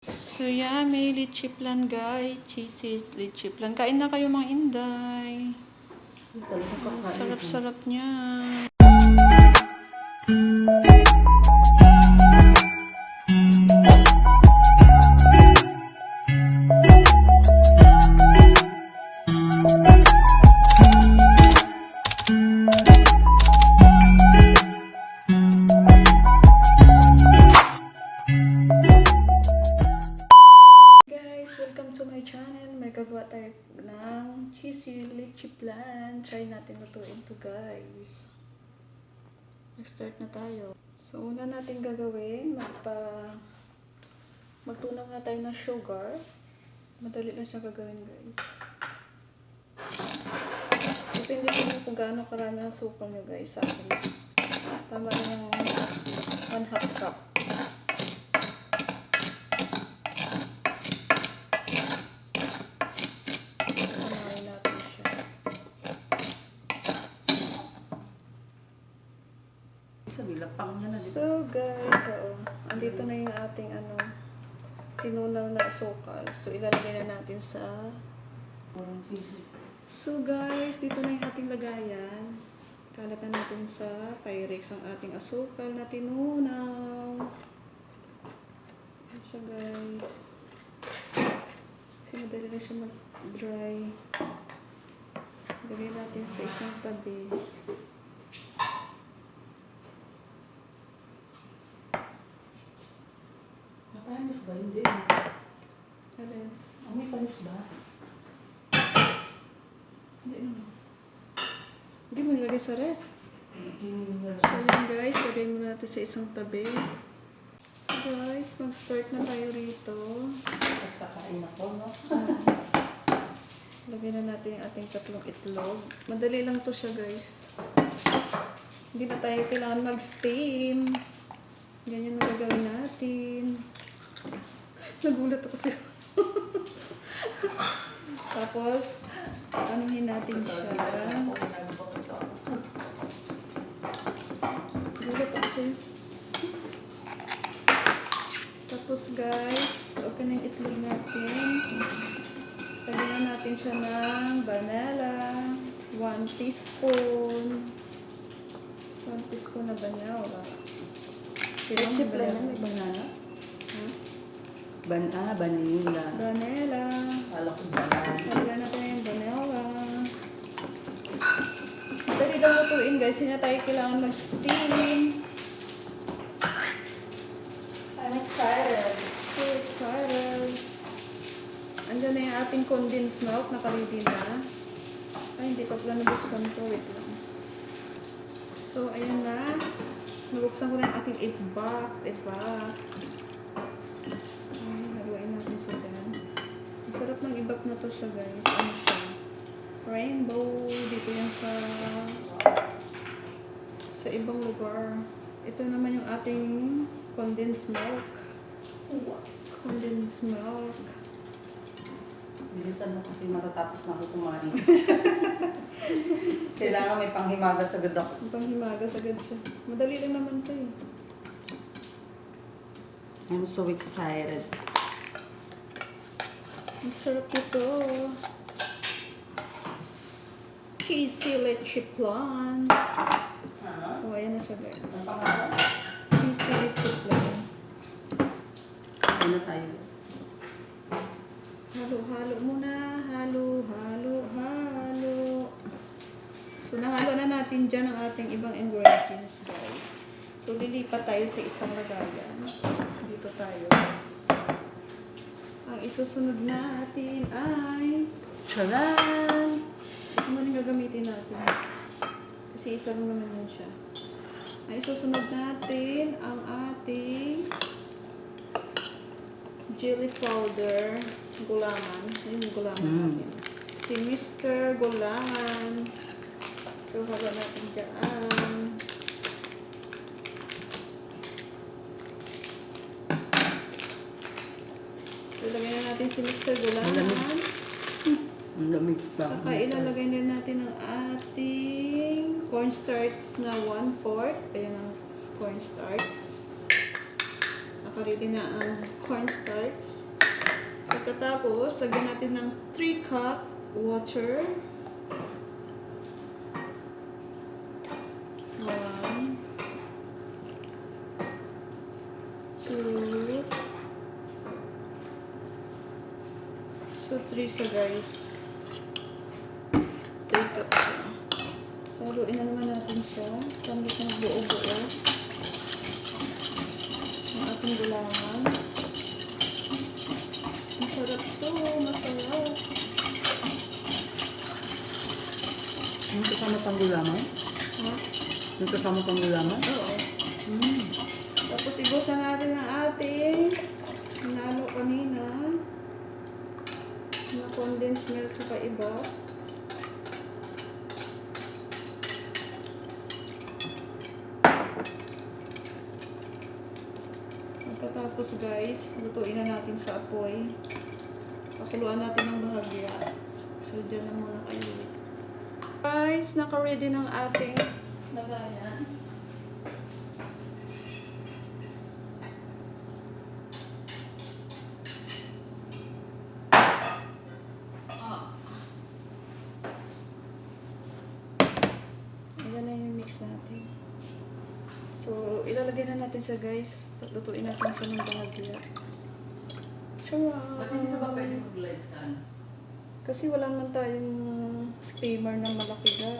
So yeah, may litchi plan guys. Cheesy litchi plan. Kain na kayo mga inday. Sarap-sarap niya. Try natin lutuin to guys. Nag-start na tayo. So, una natin gagawin, magpa... Magtunaw na tayo ng sugar. Madali lang siya gagawin guys. Depende din kung gaano karami ang sukal nyo guys sa akin. Tama rin yung 1 half cup. Tunawin natin siya. Sa bilapang niya na, di ba? So guys, oo. andito na yung ating ano, tinunaw na asukal. So ilalagay na natin sa... So guys, dito na yung ating lagayan. Kalat na natin sa Pyrex ang ating asukal na tinunaw. Ayan siya guys. Kasi madali na siya mag-dry. Lagay natin sa isang tabi. Napanis ba? Hindi. Alin? Ang may panis ba? Hindi naman. Hindi mo nilagay sa ref. So yun guys, lagay muna natin sa isang tabi. So guys, mag-start na tayo rito. Basta kain ako, no? Lagay na natin yung ating tatlong itlog. Madali lang to siya guys. Hindi na tayo kailangan mag-steam. Ganyan ang gagawin natin. Nagulat ako siya. Tapos, anuhin natin siya. Gulat ako sa'yo. Tapos guys, na yung itlog natin. Lagyan na natin siya ng vanilla. 1 teaspoon. 1 teaspoon na vanilla. Kailangan Leche plan vanilla. na, may banana? Ban ah, vanilla. Vanilla. Kala ko banana. Lagyan natin yung vanilla. Dali daw lutuin guys. Hindi na tayo kailangan mag-steam. I'm excited. So excited. Andyan na yung ating condensed milk. Nakalidi na. Ay, hindi pa pala nabuksan to. Wait lang. So, ayan na. Nabuksan ko na yung aking egg bath. Egg bath. Ay, haluin natin siya dyan. Ang sarap ng ibak na to siya, guys. Ano siya? Rainbow. Dito yan sa sa ibang lugar. Ito naman yung ating condensed milk. Condensed milk. Bilisan mo kasi matatapos na ako kumain. Kailangan may panghimagas agad ako. Ang panghimagas agad siya. Madali lang naman to eh. I'm so excited. Ang sarap nito. Cheesy leche plan. Ah, Oh, ayan na siya guys. Cheesy leche plan. Kain na tayo. Halo-halo muna. Halo, halo, halo. So, nahalo na natin dyan ang ating ibang ingredients, guys. So, lilipat tayo sa isang lagayan. Dito tayo. Ang isusunod natin ay... Charan! Ito mo rin gagamitin natin. Kasi isa lang naman yan siya. Ang isusunod natin ang ating jelly powder gulangan. Ayun yung gulangan Mm. natin. Si Mr. Gulangan. So, haba natin dyan. So, natin si Mr. Malamig. Ang lamig pa. Saka ilalagay na natin ang ating cornstarch na 1 4 Ayan ang cornstarch. Nakaready na ang cornstarch. Pagkatapos, lagyan natin ng 3 cup water. One. Two. So, 3 siya guys. 3 cups siya. So, haluin na naman natin siya. Hanggang siya nagbuo-buo. Ang ating gulaman. Masarap to. Masarap. Yung kasama pang gulaman? Ha? Yung kasama pang gulaman? Oo. Mm. Tapos ibusan natin ang ating nalo kanina na condensed milk sa iba. Pagkatapos guys, lutuin na natin sa apoy. Pakuluan natin ng bahagya. So, dyan na muna kayo. Guys, naka-ready ng ating lagayan. Ayan na yung mix natin. So, ilalagay na natin siya guys. Lutuin natin siya ng bahagya. Ba't hindi ka ba pwede Tara! mag-live saan? Kasi wala naman tayong steamer na malaki ga.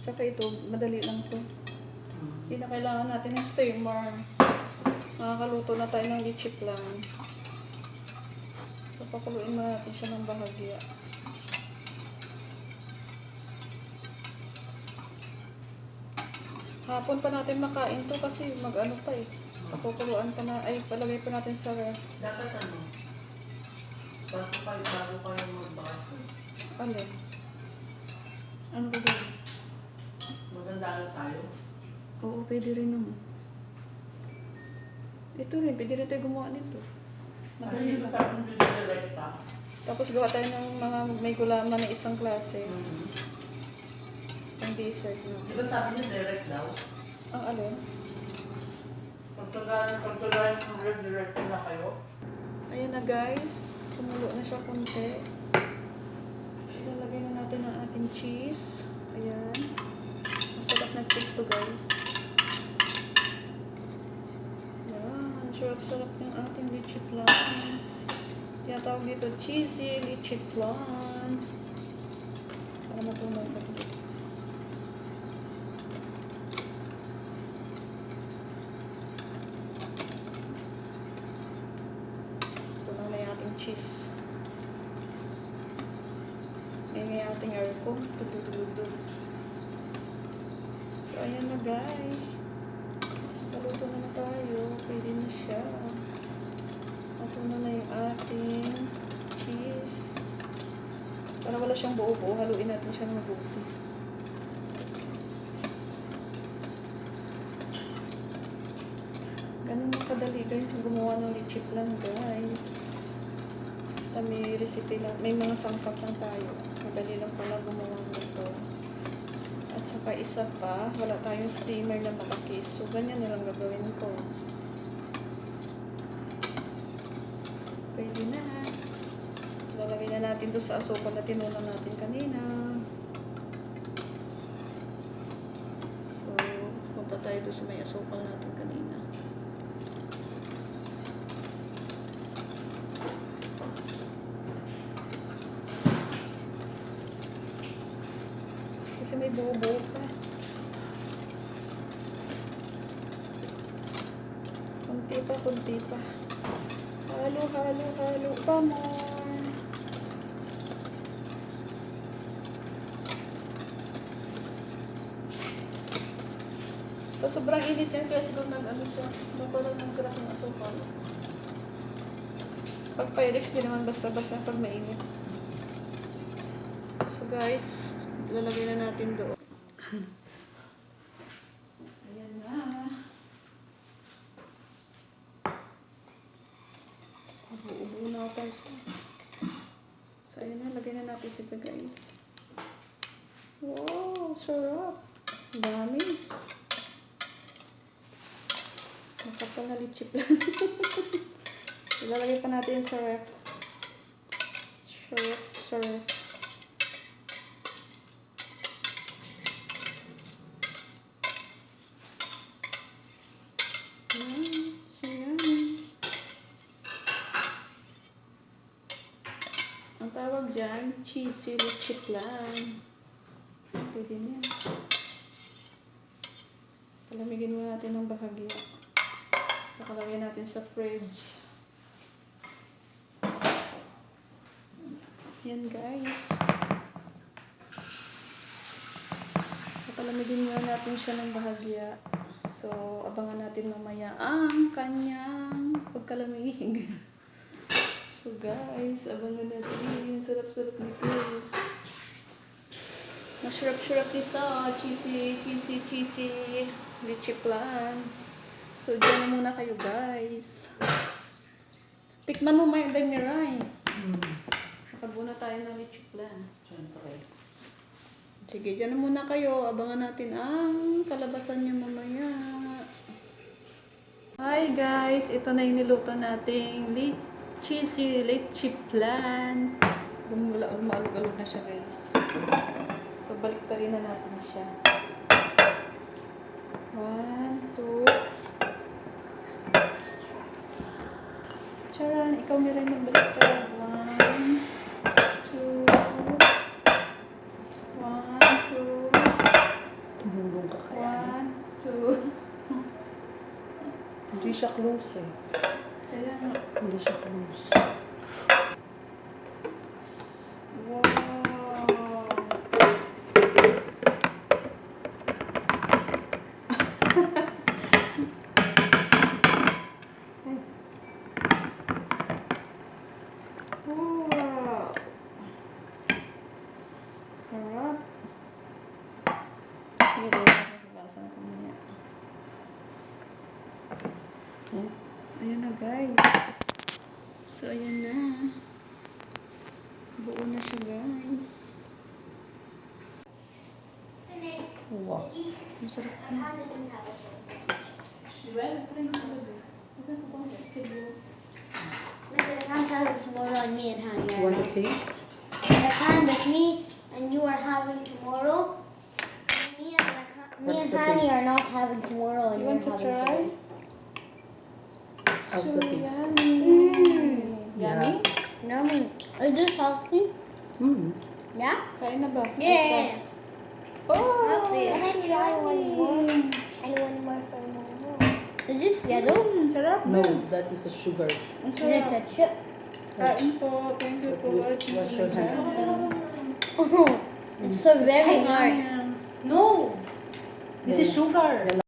Tsaka ito, madali lang to. Hindi na kailangan natin ng steamer. Makakaluto na tayo ng lichip lang. So, pakuluin mo natin siya ng bahagya. Hapon pa natin makain to kasi mag-ano pa eh. Pakukuluan pa na, ay palagay pa natin sa ref. Dapat ano? Bago kayo, bago kayo mag-bakasyon. Alin? Ano ba ba? Maganda ano tayo. Oo, pwede rin naman. Ito rin, pwede rin tayo gumawa nito. Ano Madali yung lang. Tapos gawa tayo ng mga may gulaman na isang klase. Mm. Ang dessert Di na. ba sabi niya direct daw? Ang alin? Pagkagaan, pagkagaan ng red direct na kayo. Ayan na guys. Kumulo na siya konti. Ilalagay na natin ang ating cheese. Ayan. Masarap na cheese to guys. Ayan. Sarap-sarap ng ating lychee flan. Kaya tawag dito cheesy lychee flan. Para matunaw sa tubig. Ito na may ating cheese. May may ating aircon. Tututulog. So, ayan na guys. Paluto na na tayo. Pwede na siya. Ito na na yung ating cheese. Para wala siyang buo-buo, haluin natin siya ng mabuti. Ganun na kadali guys, gumawa ng lichip lang guys. Basta may recipe lang, may mga sangkap lang tayo. Madali lang pala gumawa nito. At saka isa pa, wala tayong steamer na malaki. So, ganyan na lang gagawin ko. Pwede na. Lalagay na natin doon sa asukal na tinunan natin kanina. So, punta tayo doon sa may asukal natin kanina. Buo-buo pa. Kunti pa, kunti pa. Halo, halo, halo pa more. So, sobrang init yan kaya siguro nag-ano siya. Nagkaroon ng crack ng asukal. Pag Pyrex, di naman basta-basta pag mainit. So guys, lalagay na natin doon. Ayan na. Ubo-ubo na ako siya. So ayan na, lagay na natin siya guys. Wow, sarap. Dami. Kapal na lichip lang. Ilalagay pa natin sa ref. Sa ref, sa ref. Yan, so yan. Ang tawag dyan, cheesy lichip lang. Pwede na yan. Palamigin muna natin ng bahagya. Saka natin sa fridge. Yan guys. Papalamigin muna natin siya ng bahagya. So, abangan natin mamaya ang kanyang pagkalamig. so guys, abangan natin. Sarap-sarap nito. Masarap-sarap nito. Cheesy, cheesy, cheesy. Lychee plan. So, dyan na muna kayo guys. Tikman mo may Demirai. Hmm. Nakabuna tayo ng lychee plan. Siyempre. Sige, dyan na muna kayo. Abangan natin ang kalabasan niya mamaya. Hi guys! Ito na yung niluto nating li cheesy lychee plan. Bumula, umalog-alog na siya guys. So, balik rin na natin siya. One, two. Charan, ikaw meron magbalik One, two. One, two. Tumulong ka kaya. One, two. Hindi siya close eh. Kaya nga. Hindi siya close. Wow. Wow. Sarap. Ko lasan ko muna. Oh, ayan na guys. So, ayan na. Buo na siya, guys. Wow. Masarap na. Well, try mo talaga. Maganda ko bang kilo? I can't have it tomorrow and me and Hani You want to taste? I can't with me and you are having tomorrow. Me and, me and the Hani are not having tomorrow and You you're want to having try? today. How's the taste? Yummy. Yeah. Yummy? Yummy. Is this healthy? Hmm. Yeah? Kain na ba? Yeah. Oh, Healthy. Can I try one more? I want more from Momo. Is this yellow? Mm, sarap. No, that is the sugar. Ang Can I sarap. touch it? Kain po. Thank you for watching. wash your hands. Oh, it's so very hard. No! This is sugar.